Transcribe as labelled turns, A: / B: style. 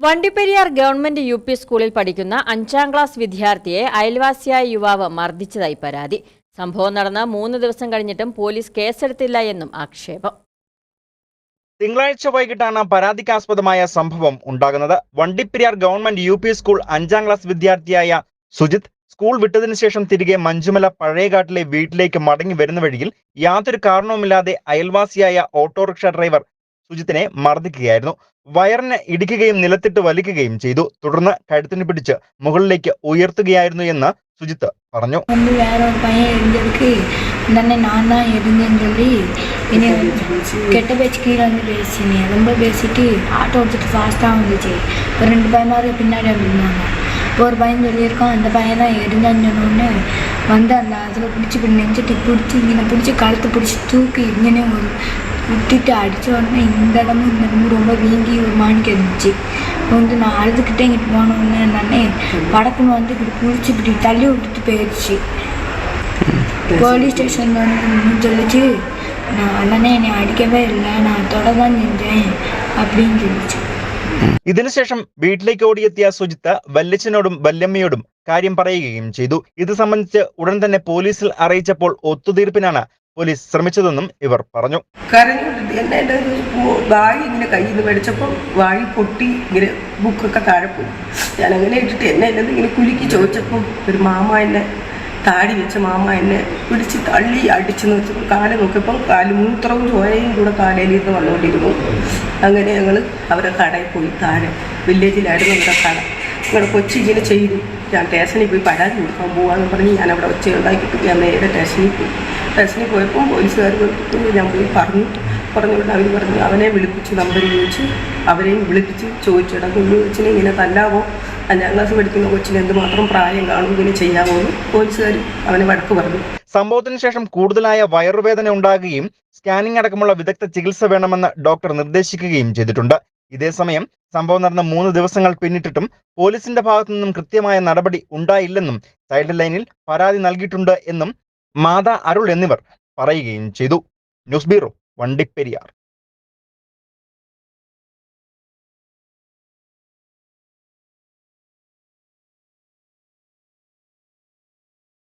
A: Vandiperiyar government U P സ്കൂളിൽ പഠിക്കുന്ന അഞ്ചാം ക്ലാസ് വിദ്യാർത്ഥിയെ അയൽവാസിയായ യുവാവ് മർദ്ദിച്ചതായി പരാതി. സംഭവം നടന്ന മൂന്ന് ദിവസം കഴിഞ്ഞിട്ടും പോലീസ് കേസെടുത്തില്ല എന്നും ആക്ഷേപം.
B: തിങ്കളാഴ്ച വൈകിട്ടാണ് പരാതിക്കാസ്പദമായ സംഭവം ഉണ്ടാകുന്നത്. Vandiperiyar government U P school അഞ്ചാം ക്ലാസ് വിദ്യാർത്ഥിയായ സുജിത് സ്കൂൾ വിട്ടതിനു ശേഷം തിരികെ മഞ്ചുമല പഴയകാട്ടിലെ വീട്ടിലേക്ക് മടങ്ങി വരുന്ന വഴിയിൽ യാതൊരു കാരണവുമില്ലാതെ അയൽവാസിയായ ഓട്ടോറിക്ഷ ഡ്രൈവർ സുജിത്തിനെ മർദ്ദിക്കുകയായിരുന്നു. വയറിന് ഇടിക്കുകയും നിലത്തിട്ട് വലിക്കുകയും ചെയ്തു തുടർന്ന് കഴുത്തിന് പിടിച്ച് മുകളിലേക്ക് ഉയർത്തുകയായിരുന്നു എന്ന് സുജിത്ത് പറഞ്ഞു
C: வந்து வேற ஒரு பையன் இருந்ததுக்கு இந்த அண்ணன் நான் தான் இருந்தேன்னு சொல்லி என்னை கெட்ட பேச்சு கீழே வந்து பேசினேன் ரொம்ப பேசிட்டு ஆட்டோ ஓடிச்சிட்டு ஃபாஸ்ட்டாக வந்துச்சு ஒரு ரெண்டு பையனாவது பின்னாடி இருந்தாங்க இப்போ ஒரு பையன் சொல்லியிருக்கான் அந்த பையன் தான் இருந்தான்னு சொன்னோடனே வந்து அந்த அதில் பிடிச்சி இப்படி நெஞ்சிட்டு பிடிச்சி இங்கே பிடிச்சி கழுத்து பிடிச்சி தூக்கி இங்கனே ஒரு விட்டுட்டு அடித்த உடனே இந்த இடமும் இந்த இடமும் ரொம்ப வீங்கி ஒரு மாணிக்க இருந்துச்சு வந்து நான் அழுதுகிட்டே இங்கிட்டு போன உடனே அந்த அண்ணன் படக்குன்னு வந்து இப்படி பிடிச்சி இப்படி தள்ளி விட்டுட்டு போயிடுச்சு போலீஸ் ஸ்டேஷனில் வந்து சொல்லிச்சு நான் அண்ணனே என்னை அடிக்கவே இல்லை நான் தொட தான் செஞ்சேன் அப்படின்னு சொல்லிச்சு
B: ഇതിനുശേഷം വീട്ടിലേക്ക് ഓടിയെത്തിയ സുജിത്ത് വല്യച്ഛനോടും വല്യമ്മയോടും കാര്യം പറയുകയും ചെയ്തു ഇത് സംബന്ധിച്ച് ഉടൻ തന്നെ പോലീസിൽ അറിയിച്ചപ്പോൾ ഒത്തുതീർപ്പിനാണ് പോലീസ് ശ്രമിച്ചതെന്നും ഇവർ പറഞ്ഞു.
D: കരഞ്ഞുകൊണ്ട് എന്നെ ഒരു വായി ഇങ്ങനെ കയ്യിൽ നിന്ന് മേടിച്ചപ്പോൾ വായി പൊട്ടി ഇങ്ങനെ ബുക്കൊക്കെ താഴെ പോയി. ഞാൻ അങ്ങനെ ഇട്ടിട്ട് എന്നെ എന്നെ ഇങ്ങനെ കുലുക്കി ചോദിച്ചപ്പോൾ ഒരു മാമ എന്നെ താടി വെച്ച മാമ എന്നെ പിടിച്ച് തള്ളി അടിച്ച് വെച്ചപ്പോൾ കാൽ നോക്കിയപ്പോൾ കാൽ മൂത്രവും ചോരയും കൂടെ കാലയിലിരുന്ന് വന്നുകൊണ്ടിരുന്നു. അങ്ങനെ ഞങ്ങൾ അവരെ കടയിൽ പോയി താഴെ വില്ലേജിലായിരുന്നു അവരുടെ കട. ഇവിടെ കൊച്ചി ഇങ്ങനെ ചെയ്തു. ഞാൻ സ്റ്റേഷനിൽ പോയി പരാതി കൊടുക്കാൻ പോകാമെന്ന് പറഞ്ഞ് ഞാൻ അവിടെ ഒച്ച ഉണ്ടാക്കിയിട്ട് ഞാൻ നേരെ സ്റ്റേഷനിൽ പോയി. സ്റ്റേഷനിൽ പോയപ്പോൾ പോലീസുകാർ വന്നിട്ട് ഞാൻ പോയി പറഞ്ഞു. പറഞ്ഞുകൊണ്ട് അവർ പറഞ്ഞു അവനെ വിളിപ്പിച്ച് നമ്പർ ചോദിച്ച് അവരെയും വിളിപ്പിച്ച് ചോദിച്ചിടാം കുഞ്ഞു കൊച്ചിനെ ഇങ്ങനെ തല്ലാവോ? അഞ്ചാം ക്ലാസ് പഠിക്കുന്ന കൊച്ചിന് എന്തുമാത്രം പ്രായം കാണും ഇങ്ങനെ ചെയ്യാമോ എന്ന് പോലീസുകാർ അവനെ വഴക്ക് പറഞ്ഞു.
B: സംഭവത്തിന് ശേഷം കൂടുതലായ വയറുവേദന ഉണ്ടാകുകയും സ്കാനിംഗ് അടക്കമുള്ള വിദഗ്ധ ചികിത്സ വേണമെന്ന് ഡോക്ടർ നിർദ്ദേശിക്കുകയും ചെയ്തിട്ടുണ്ട്. ഇതേസമയം സംഭവം നടന്ന മൂന്ന് ദിവസങ്ങൾ പിന്നിട്ടിട്ടും പോലീസിന്റെ ഭാഗത്തു നിന്നും കൃത്യമായ നടപടി ഉണ്ടായില്ലെന്നും ചൈൽഡ് ലൈനിൽ പരാതി നൽകിയിട്ടുണ്ട് എന്നും മാതാ അരുൾ എന്നിവർ പറയുകയും ചെയ്തു. News bureau Vandiperiyar.